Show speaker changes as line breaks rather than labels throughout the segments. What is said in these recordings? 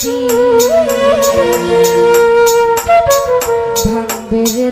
বৃষ্টি ভাঙবে রে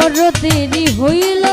পর তেরি হইল।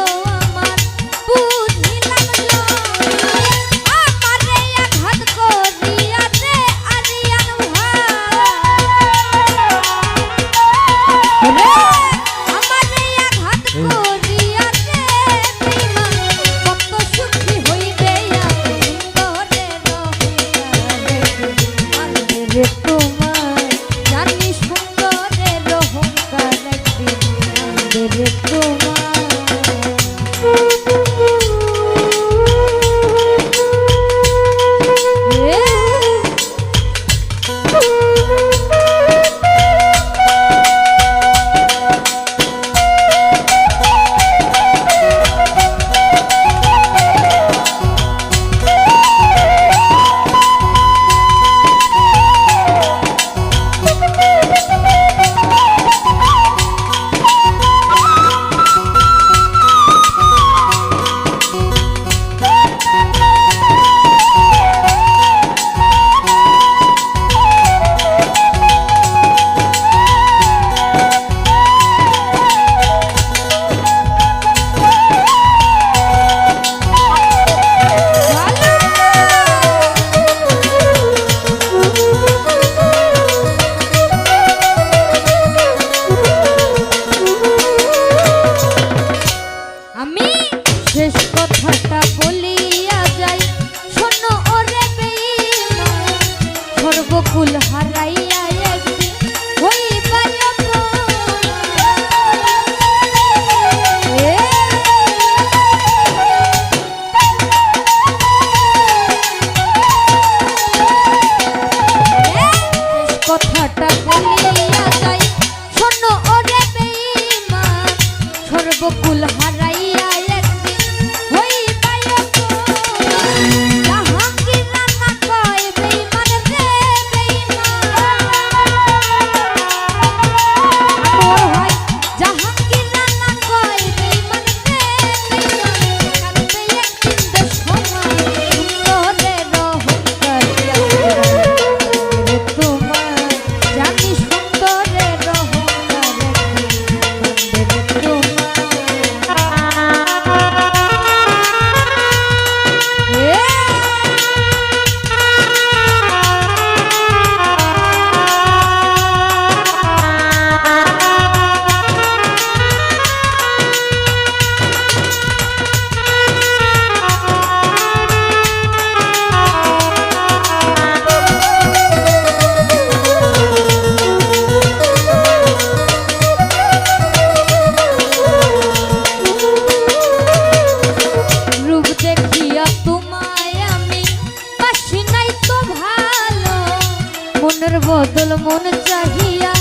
মনের বদল মন চাহিয়া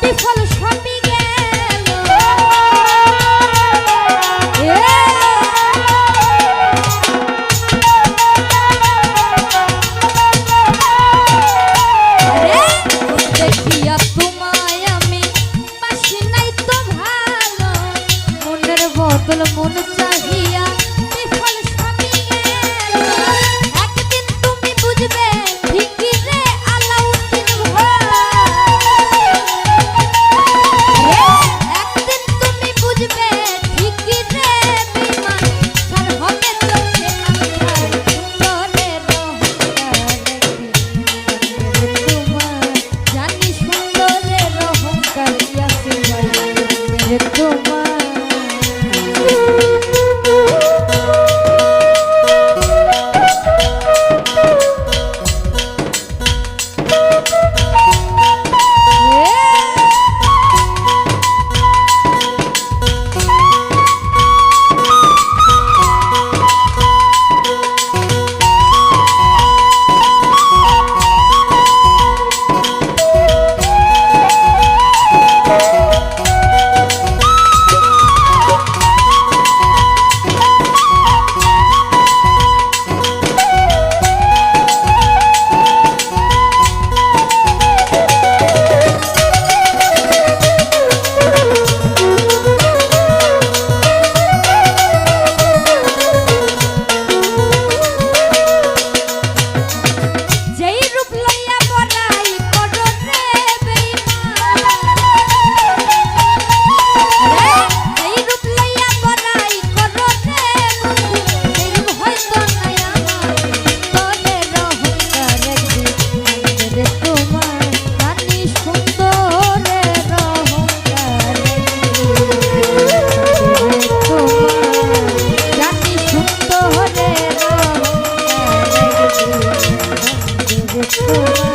বিফল সাপি গেল দেখিয়া তোমায় আমি পাশে নাই তো ভালো মনের বদল মন চাহিয়া Thank you.